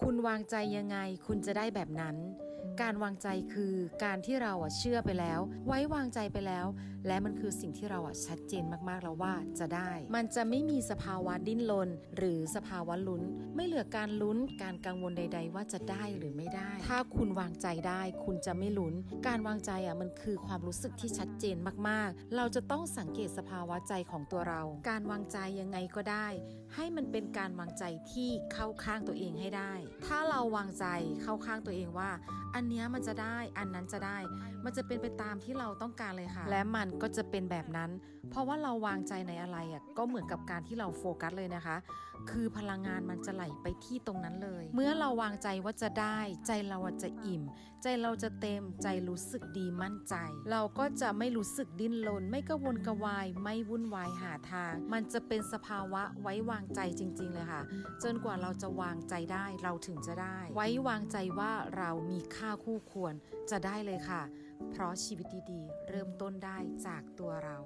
คุณวางใจยังไงคุณจะได้แบบนั้น การวางใจคือการที่เราอะเชื่อไปแล้ว ไว้วางใจไปแล้ว และมันคือสิ่งที่เราอะชัดเจนมากๆแล้วว่าจะได้ มันจะไม่มีสภาวะดิ้นรนหรือสภาวะลุ้น ไม่เหลือการลุ้นการกังวลใด ๆ ว่าจะได้หรือไม่ได้ ถ้าคุณวางใจได้คุณจะไม่ลุ้น การวางใจอะมันคือความรู้สึกที่ชัดเจนมากๆ เราจะต้องสังเกตสภาวะใจของตัวเรา การวางใจยังไงก็ได้ ให้มันเป็นการวางใจที่เข้าข้างตัวเองให้ได้ ถ้าเราวางใจเข้าข้างตัวเองว่า อันเนี้ยมันจะได้ อันนั้นจะได้ มันจะเป็นไปตามที่เราต้องการเลยค่ะ และมันก็จะเป็นแบบนั้น เพราะว่าเราวางใจในอะไรอะก็เหมือนกับการที่เราโฟกัสเลยนะคะ คือพลังงานมันจะไหลไปที่ตรงนั้นเลย เมื่อเราวางใจว่าจะได้ใจเราอะจะอิ่ม ใจเราจะเต็มใจรู้สึกดีมั่นใจ เราก็จะไม่รู้สึกดิ้นรนไม่กระวนกระวาย ไม่วุ่นวายหาทาง มันจะเป็นสภาวะไว้วางใจจริง ๆ เลยค่ะ จนกว่าเราจะวางใจได้เราถึงจะได้ ไว้วางใจว่าเรามีค่าคู่ควรจะได้เลยค่ะ เพราะชีวิตดีๆ เริ่มต้นได้จากตัวเรา